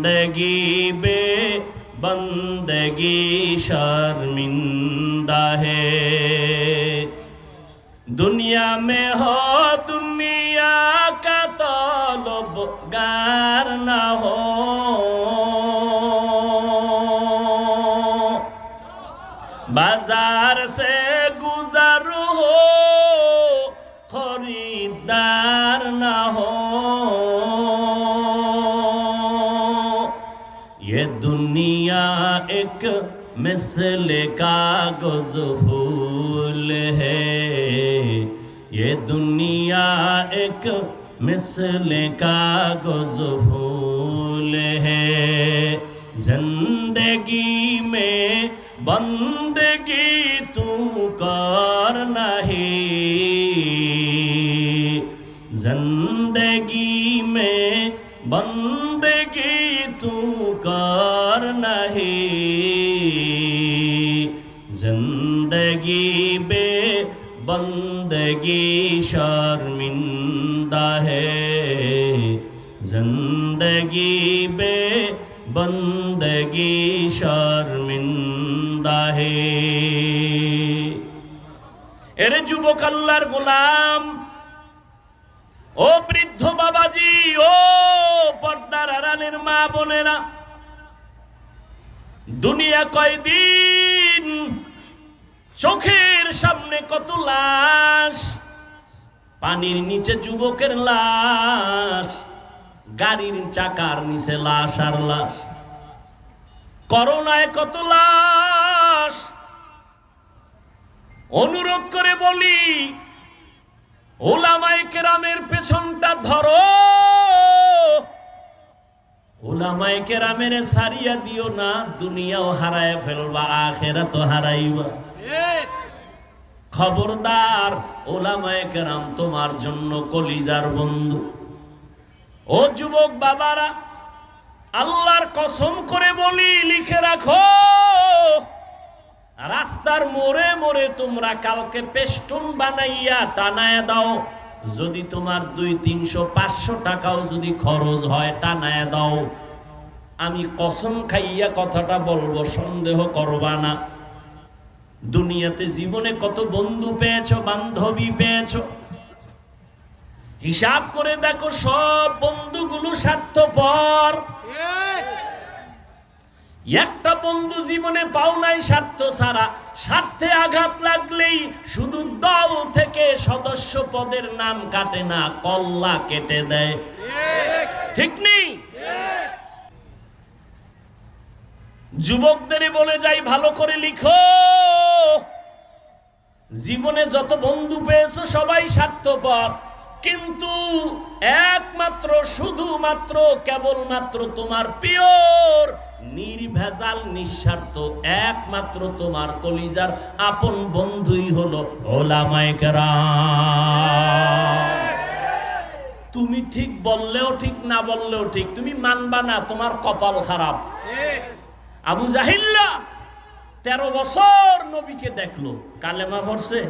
بندگی بے بندگی شرمندہ ہے دنیا میں ہو دنیا کا طالب گار نہ ہو एक मिसल का गुजफूल है। ये दुनिया एक मिसल का गुजफूल है। ज़िंदगी में बंदगी زندگی شرمندہ ہے زندگی بے بندگی شرمندہ ہے এর যুবক আল্লাহর গোলাম, ও বৃদ্ধ বাবাজি, ও পর্দার আড়ালের মা বোনেরা, দুনিয়া কয়দিন চোখের সামনে কত লাশ, পানির নিচে যুবকের লাশ, গাড়ির চাকার নিচে লাশ আর লাশ। করোনায় কত লাশ, অনুরোধ করে বলি ওলামাই কেরামের পেছনটা ধরো। ওলামাই কেরামের সারিয়া দিও না, দুনিয়াও হারায় ফেলবা আখেরা তো হারাইবা। খবরদার ওলামায় কেরাম, তোমার জন্য কলিজার বন্ধু। ও যুবক বাবারা, আল্লাহর কসম করে বলি, লিখে রাখো। রাস্তার মোড়ে মোড়ে তোমরা কালকে পেস্টুন বানাইয়া টানায় দাও। যদি তোমার দুই তিনশো পাঁচশো টাকাও যদি খরচ হয়, টানায় দাও। আমি কসম খাইয়া কথাটা বলব, সন্দেহ করবা না। দুনিয়াতে জীবনে কত বন্ধু পেয়েছ, বান্ধবী পেয়েছ? হিসাব করে দেখো, সব বন্ধুগুলো স্বার্থপর। একটা বন্ধু জীবনে পাও নাই স্বার্থ ছাড়া। স্বার্থে আঘাত লাগলেই শুধু দল থেকে সদস্য পদের নাম কাটে না, কল্লা কেটে দেয়। ঠিক নেই? যুবকদের বলে যাই, ভালো করে লিখো। জীবনে যত বন্ধু পেয়েছ, সবাই স্বার্থপর। কিন্তু একমাত্র, শুধুমাত্র, কেবলমাত্র তোমার পিওর, নির্ভেজাল, নিঃস্বার্থ, একমাত্র তোমার কলিজার আপন বন্ধুই হলো ওলামায়ে তুমি ঠিক বললেও ঠিক, না বললেও ঠিক, তুমি মানবা না, তোমার কপাল খারাপ। আবু জাহিল্লা তেরো বছর নবীকে দেখল। কালেমা পড়ছে?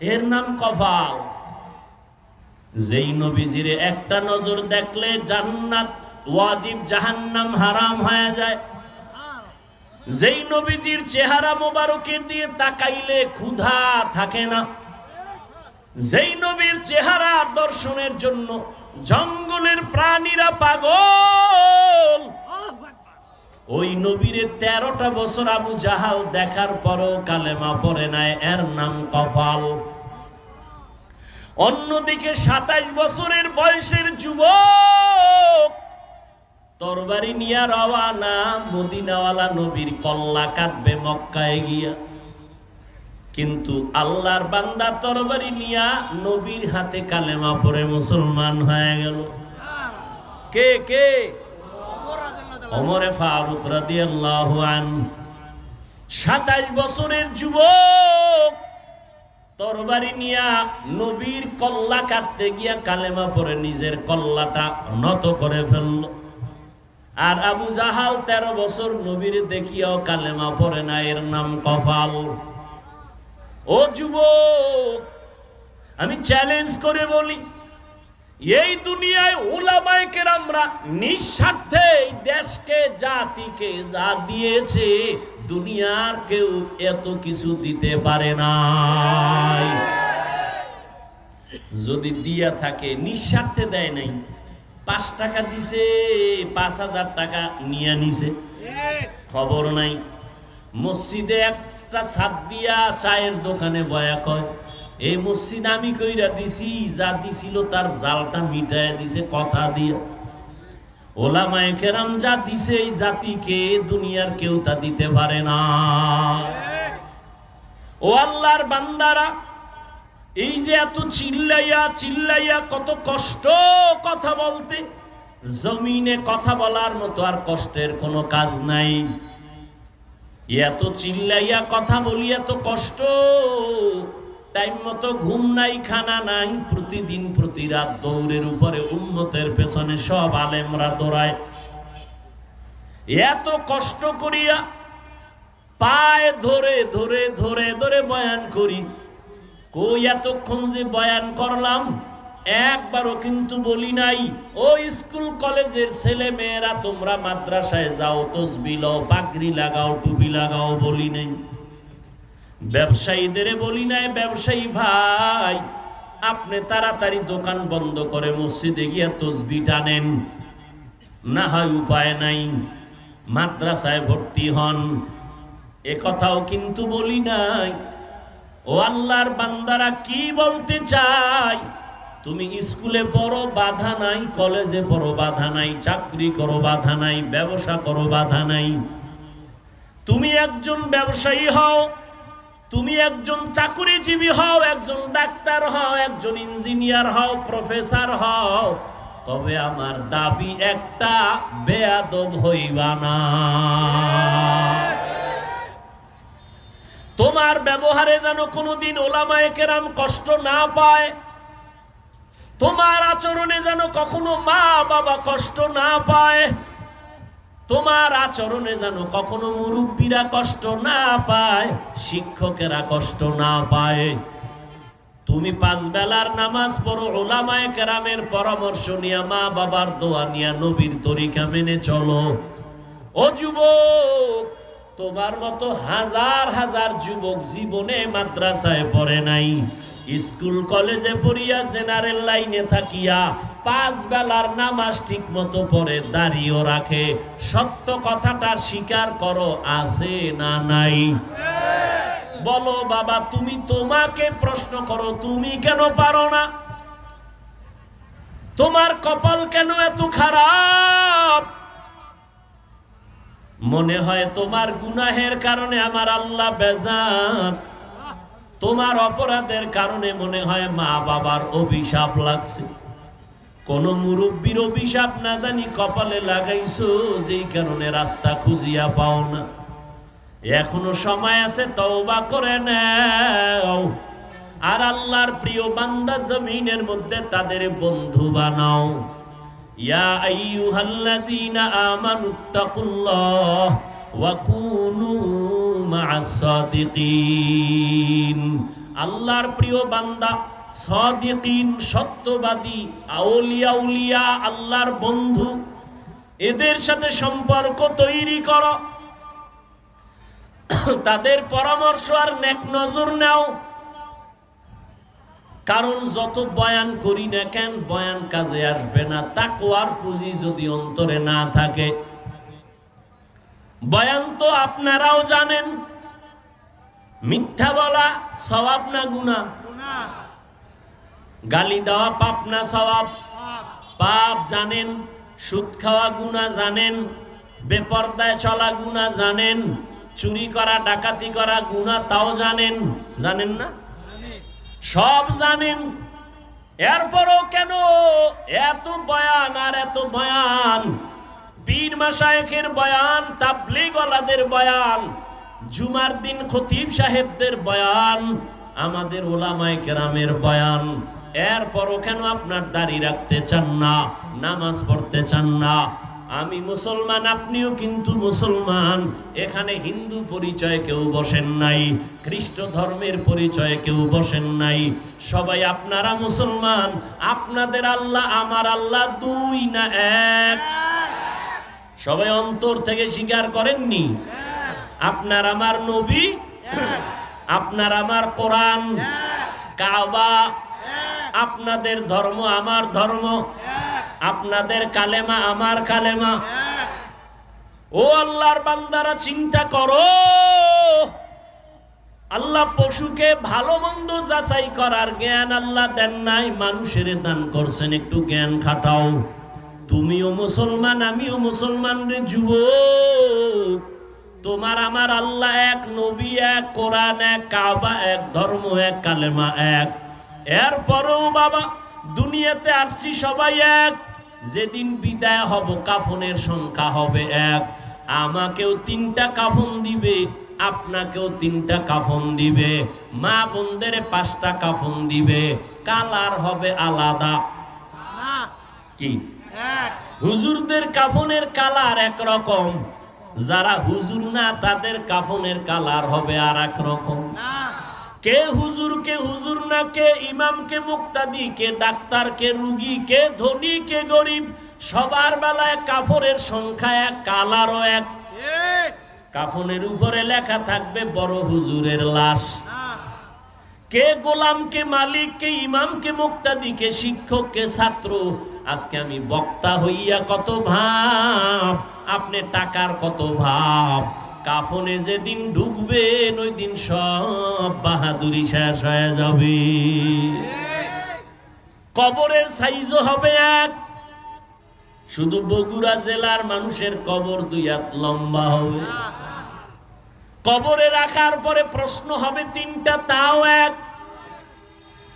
এর নাম কপাল। যেই নবীজিরে একটা নজর দেখলে জান্নাত ওয়াজিব জাহান্নাম হারাম হয়ে যায়। যেই নবীজির চেহারা মোবারকের দিয়ে তাকাইলে ক্ষুধা থাকে না। যেই নবীর চেহারা দর্শনের জন্য জঙ্গলের প্রাণীরা পাগল। ওই নবীরে তেরোটা বছর আবু জাহাল দেখার পরও কালেমা পড়ে নাই, এর নাম কপাল অন্যদিকে সাতাইশ বছরের বয়সের যুবক, তরবারি নিয়া রওয়ানা, মদিনাওয়ালা নবীর কল্লা কাটবে মক্কায় গিয়া। কিন্তু আল্লাহর বান্দা তরবারি নিয়া নবীর হাতে কালেমা পড়ে মুসলমান হয়ে গেল। কে কে? ওমরে ফারুক রাদিয়াল্লাহু আন সাতাইশ বছরের যুবক, তরবারি নিয়া নবীর কল্লা কাটতে গিয়া কালেমা পরে নিজের কল্লাটা নত করে ফেলল। আর আবু জাহাল তেরো বছর নবীর দেখিয়াও কালেমা পরে না, এর নাম কফাল। ও যুবক, আমি চ্যালেঞ্জ করে বলি এই দুনিয়ায় ওলামায় কেরামরা নিঃস্বার্থে এই দেশকে, জাতিকে যা দিয়েছে, দুনিয়ার কেউ এত কিছু দিতে পারে নাই। যদি দিয়া থাকে, নিঃস্বার্থে দেয় নাই। পাঁচ টাকা দিছে, পাঁচ হাজার টাকা নিয়ে নিছে। খবর নাই। মসজিদে একটা ছাদ দিয়া চায়ের দোকানে বয়া কয় এই মসজিদ আমি কইরা দিছি, যা দিছিল তার জালটা মিটায় দিছে কথা দিয়ে। ওলামায়ে কেরাম যা দিছে এই জাতিকে, দুনিয়ার কেউ তা দিতে পারে না। ও আল্লাহর বান্দারা, এই যে এত চিল্লাইয়া চিল্লাইয়া কত কষ্ট কথা বলতে, জমিনে কথা বলার মতো আর কষ্টের কোনো কাজ নাই। এত চিল্লাইয়া কথা বলি এত কষ্ট। টাইম মতো ঘুম নাই, খানা নাই, প্রতিদিন, প্রতি রাত দৌড়ের উপরে উন্মতের পেছনে সব আলেমরা দৌড়ায়। এত কষ্ট করিয়া পায়ে ধরে ধরে ধরে ধরে বয়ান করি। কই এতক্ষণ যে বয়ান করলাম, একবারও কিন্তু বলি নাই, ও স্কুল কলেজের ছেলে মেয়েরা তোমরা মাদ্রাসায় যাও তসবি লও লাগাও, টুপি লাগাও বলি নাই। ব্যবসায়ীদের বলি নাই, ব্যবসায়ী ভাই, আপনি তাড়াতাড়ি দোকান বন্ধ করে মসজিদে গিয়ে তসবি টানেন। না হয় উপায় নাই, মাদ্রাসায় ভর্তি হন। এ কথাও কিন্তু বলি নাই। ও আল্লাহর বান্দারা কি বলতে চাই তুমি স্কুলে পড়ো, বাধা নাই, কলেজে পড়ো, বাধা নাই, চাকরি করো, বাধা নাই, ব্যবসা করো, বাধা নাই। তুমি একজন ব্যবসায়ী হও তুমি একজন চাকুরিজীবী হও, একজন ডাক্তার হও, একজন ইঞ্জিনিয়ার হও, প্রফেসর হও, তবে আমার দাবি একটা, বেয়াদব হইবা না। তোমার ব্যবহারে যেন কোনোদিন ওলামায়ে কেরাম কষ্ট না পায়, তোমার আচরণে যেন কখনো মা বাবা কষ্ট না পায় তোমার আচরণে যেন কখনো মুরব্বীরা কষ্ট না পায়, শিক্ষকেরা কষ্ট না পায়। তুমি পাঁচ বেলার নামাজ পড়ো ওলামায়ে কেরামের পরামর্শ নিয়ে মা বাবার দোয়া নিয়ে নবীর তরিকা মেনে চলো। ও যুবক, তোমার মতো হাজার হাজার যুবক জীবনে মাদ্রাসায় পড়ে নাই, স্কুল কলেজে পড়িয়া জেনারেল লাইনে থাকিয়া পাঁচ বেলার নামাজ ঠিক মতো পড়ে দাঁড়িয়েও রাখে। সত্য কথাটা স্বীকার করো, আছে না নাই? বলো, বাবা, তুমি তোমাকে প্রশ্ন করো, তুমি কেন পারো না? তোমার কপাল কেন এত খারাপ? মনে হয় তোমার গুনাহের কারণে আমার আল্লাহ বেজান তোমার অপরাধের কারণে মনে হয় মা বাবার অভিশাপ লাগছে। কোন মুরব্বীর অভিশাপ না জানি কপালে লাগাইছো, যেই কারণে রাস্তা খুঁজিয়া পাও না। এখনও সময় আছে, তওবা করে নাও। আর আল্লাহর প্রিয় বান্দা জমিনের মধ্যে তাদের বন্ধু বানাও। ইয়া আইয়ুহাল্লাযীনা আমানুত্তাকুল্লাহ ওয়া কুনু মা'আস সাদিকিন আল্লাহর প্রিয় বান্দা সাদিকিন, সত্যবাদী, আউলিয়া উলিয়া, আল্লাহর বন্ধু। এদের সাথে সম্পর্ক তৈরি করো। তাদের পরামর্শ আর নেক নজর নাও। কারণ যত বয়ান করি না কেন, বয়ান কাজে আসবে না। তাকওয়ার পুঁজি যদি অন্তরে না থাকে। বয়ান তো আপনারাও জানেন। মিথ্যা বলা সবাব না গুণা গালি দেওয়া পাপ না সবাব পাপ জানেন, সুদ খাওয়া গুণা জানেন, বেপর্দায় চলা গুণা জানেন, চুরি করা, ডাকাতি করা গুণা তাও জানেন। জানেন না? সব জানেন। এরপরও কেন এত বয়ান আর এত বয়ান? পীর মাসায়েখের বয়ান, তাবলিগওয়ালাদের বয়ান, জুমার দিন খতিব সাহেবদের বয়ান, আমাদের ওলামায়ে কেরামের বয়ান। এরপরও কেন আপনার দাড়ি রাখতে চান না? নামাজ পড়তে চান না? আমি মুসলমান, আপনিও কিন্তু মুসলমান। এখানে হিন্দু পরিচয় কেউ বসেন নাই, খ্রিস্ট ধর্মের পরিচয় কেউ বসেন নাই। সবাই আপনারা মুসলমান, আপনাদের আল্লাহ, আমার আল্লাহ দুই না এক। সবাই অন্তর থেকে স্বীকার করেননি? আপনার আমার নবী, আপনার আমার কোরআন, কাবা আপনাদের ধর্ম আমার ধর্ম। আপনাদের কালেমা আমার কালেমা। ও আল্লাহর বান্দারা, চিন্তা করো। আল্লাহ পশুকে ভালো মন্দ যাচাই করার জ্ঞান আল্লাহ দেন নাই, মানুষের দান করছেন, একটু জ্ঞান খাটাও। তুমিও মুসলমান, আমিও মুসলমান রে যুবক। তোমার আমার আল্লাহ এক নবী, এক কোরআন, এক কাবা, এক ধর্ম, এক কালেমা, এক। এরপরেও বাবা, দুনিয়াতে আসছি সবাই এক। যেদিন বিদায় হব, কাফনের সংখ্যা হবে এক। আমাকেও তিনটা কাফন দিবে, আপনাকেও তিনটা কাফন দিবে। মা বোনদের পাঁচটা কাফন দিবে। কালার হবে আলাদা। কি? হুজুরদের কাফনের কালার একরকম। যারা হুজুর না, তাদের কাফনের কালার হবে আর এক রকম। কে হুজুর কে হুজুর না কে ইমাম কে মুক্তাদি কে ডাক্তার কে রুগী কে ধনী কে গরিব সবার বেলায় কাফরের সংখ্যা এক কালারও এক। কাফনের উপরে লেখা থাকবে বড় হুজুরের লাশ। কে গোলাম কে মালিক কে ইমাম কে মুক্তাদি কে শিক্ষক কে ছাত্র আজকে আমি বক্তা হইয়া কত ভাব আপনি টাকার কত ভাব। কাফনে যেদিন ঢুকবেন ওই দিন সব বাহাদুরি শেষ হয়ে যাবে। কবরের সাইজও হবে এক। শুধু বগুড়া জেলার মানুষের কবর দুই হাত লম্বা হবে। কবরে রাখার পরে প্রশ্ন হবে তিনটা, তাও এক।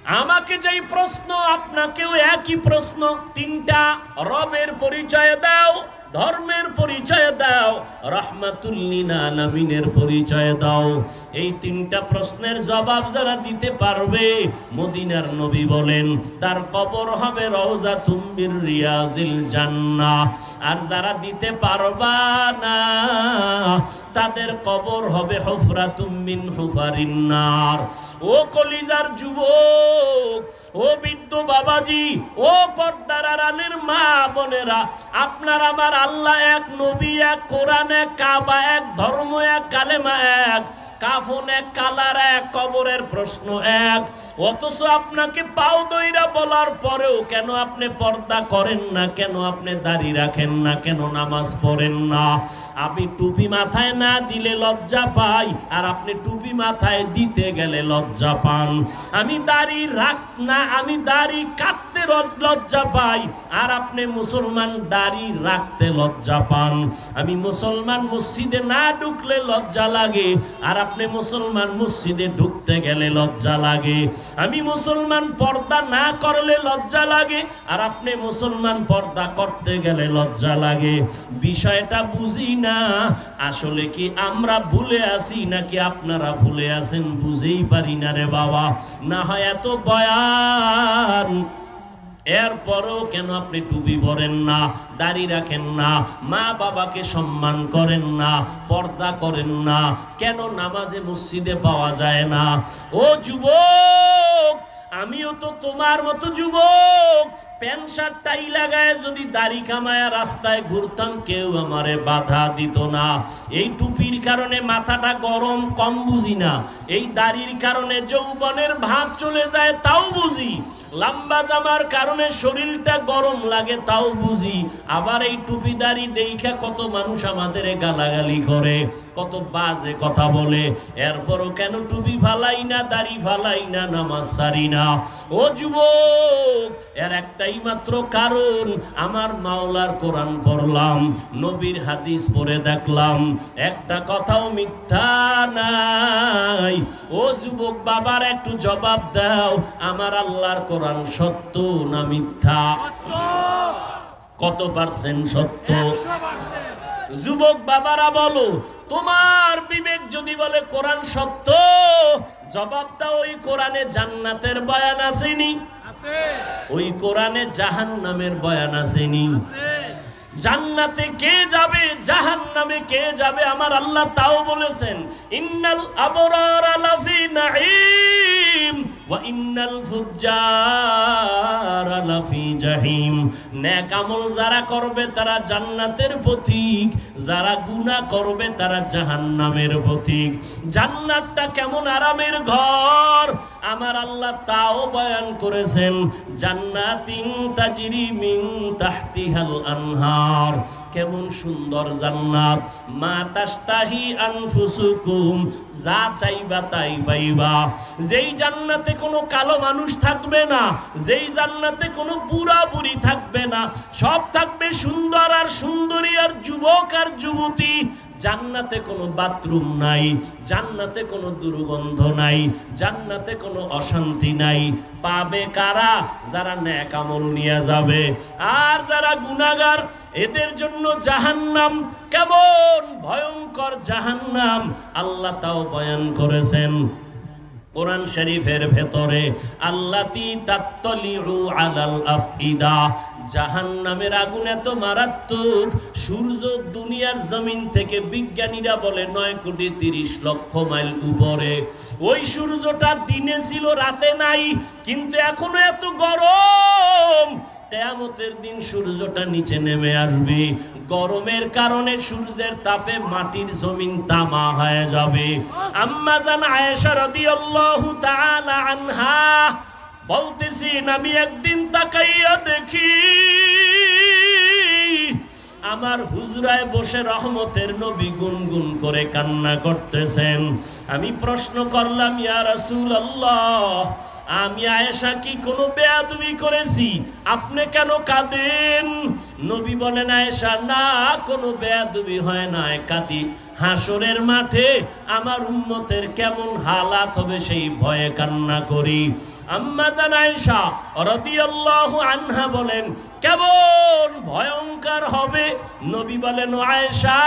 আমাকে যেই প্রশ্ন, আপনাকেও একই প্রশ্ন। তিনটা, রবের পরিচয় দাও, ধর্মের পরিচয় দাও পরিচয় দাও। এই তিনটা প্রশ্নের জবাব যারা দিতে পারবে, মদিনার নবী বলেন, তার কবর হবে রওজা তুম্বির রিয়াজিল জান্নাহ। আর যারা দিতে পারবা না, তাদের কবর হবে হুফরা তুমিন হুফারিন নার। ও কলিজার যুবক, ও বৃদ্ধ বাবাজি, ও পর্দার আড়ালের মা বোনেরা, আপনার আমার আল্লাহ এক নবী, এক কোরআন এক কাবা এক, ধর্ম এক, কালেমা এক, কাফন এক কালার এক, কবরের প্রশ্ন এক। অথচ আপনাকে পাও দইরা বলার পরেও কেন আপনি পর্দা করেন না, কেন আপনি দাড়ি রাখেন না, কেন নামাজ পড়েন না? আপনি টুপি মাথায় না দিলে লজ্জা পাই, আর আপনি টুপি মাথায় দিতে গেলে লজ্জা পান। আমি দাড়ি রাখ না, আমি দাড়ি কাটতে লজ্জা পাই, আর আপনি মুসলমান দাড়ি রাখতে লজ্জা পান। আমি মুসলমান মসজিদে না ঢুকলে লজ্জা লাগে। আর আপনি মুসলমান মসজিদে ঢুকতে গেলে লজ্জা লাগে। আমি মুসলমান পর্দা না করলে লজ্জা লাগে, আর আপনি মুসলমান পর্দা করতে গেলে লজ্জা লাগে। বিষয়টা বুঝি না, আসলে কি আমরা ভুলে আছি নাকি আপনারা ভুলে আছেন বুঝেই পারি না রে বাবা। না হয় এত বয়ান এরপরেও কেন আপনি টুপি পরেন না, দাড়ি রাখেন না, মা বাবাকে সম্মান করেন না, পর্দা করেন না, কেন নামাজে মসজিদে পাওয়া যায় না? ও যুবক, আমিও তো তোমার মতো যুবক। প্যান্ট শার্ট টাই লাগায় যদি দাড়ি কামায়া রাস্তায় ঘুরতাম, কেউ আমারে বাধা দিত না। এই টুপির কারণে মাথাটা গরম, কম বুঝি না। এই দাড়ির কারণে যৌবনের ভাব চলে যায়, তাও বুঝি। লম্বা জামার কারণে শরীরটা গরম লাগে, তাও বুঝি। আবার এই টুপি দাড়ি দেখে কত মানুষ আমাদের গালাগালি করে, কত বাজে কথা বলে। এরপরও কেন টুপি ফালাই না, দাড়ি ফালাই না, নামাজ সারি না? ও যুবক, এর একটাই মাত্র কারণ, আমার মাওলার কোরআন পড়লাম, নবীর হাদিস পড়ে দেখলাম। একটা কথাও মিথ্যা নাই। ও যুবক বাবার একটু জবাব দাও, আমার আল্লাহর কোরআন সত্য না মিথ্যা? কত পার্সেন্ট সত্য? যুবক বাবারা বলো, তোমার বিবেক যদি বলে কোরআন সত্য, জবাবটা ওই কোরআনে জান্নাতের বয়ান আসেনি? ওই কোরআনে জাহান নামের বয়ান আসেনি? জান্নাতে কে যাবে জাহান নামে কে যাবে? আমার আল্লাহ তাও বলেছেন, ইন্নাল আবরার লাফি নাঈম। জাহিম। নেক আমল যারা করবে তারা জান্নাতের প্রতীক, যারা গুনাহ করবে তারা জাহান্নামের প্রতীক। জান্নাতটা কেমন আরামের ঘর আমার আল্লাহ তাও বয়ান করেছেন আনহার। কেমন সুন্দর জান্নাত। মা তাস্তাহি আনফুসুকুম, যা চাইবা তাই পাইবা। যেই জান্নাতে কোনো কালো মানুষ থাকবে না, যেই জান্নাতে কোনো বুড়া বুড়ি থাকবে না, সব থাকবে সুন্দর আর সুন্দরী আর যুবক আর যুবতী। জান্নাতে কোনো বাথরুম নাই, জান্নাতে কোনো দুর্গন্ধ নাই, জান্নাতে কোনো অশান্তি নাই। পাবে কারা? যারা ন্যাক আমল নিয়ে যাবে। আর যারা গুনাগার এদের জন্য জাহান্নাম কেমন? ভয়ঙ্কর জাহান্নাম। আল্লাহ তাও বয়ান করেছেন কোরআন শরীফের ভেতরে, আল্লাতি তাত্তলিউ আলাল আফিদা জাহান্নামের আগুন এত মারাত্মক, সূর্য দুনিয়ার জমিন থেকে বিজ্ঞানীরা বলে নয় কোটি তিরিশ লক্ষ মাইল উপরে। ওই সূর্যটা দিনে ছিল, রাতে নাই, কিন্তু এখনও এত গরম। কেয়ামতের দিন সূর্যটা নিচে নেমে আসবে। গরমের কারণে সূর্যের তাপে মাটির জমিন তামা হয়ে যাবে। আম্মা জান আয়েশা রাদিয়াল্লাহু তাআলা আনহা বলতেছেন আমি একদিন তাকাইয়া দেখি, আমার হুজরায় বসে রহমতের নবী গুনগুন করে কান্না করতেছেন। আমি প্রশ্ন করলাম, ইয়া রাসূল আল্লাহ আমি আয়েশা কি কোনো বেয়াদবি করেছি? আপনি কেন কাঁদেন? নবী বলেন, আয়েশা, না, কোনো বেয়াদবি হয় না কাঁদি। হাসরের মাঠে আমার উম্মতের কেমন হালাত হবে সেই ভয়ে কান্না করি। আম্মা জান আয়েশা রাদিয়াল্লাহু আনহা বলেন, কেমন ভয়ঙ্কর হবে? নবী বলেন, আয়েশা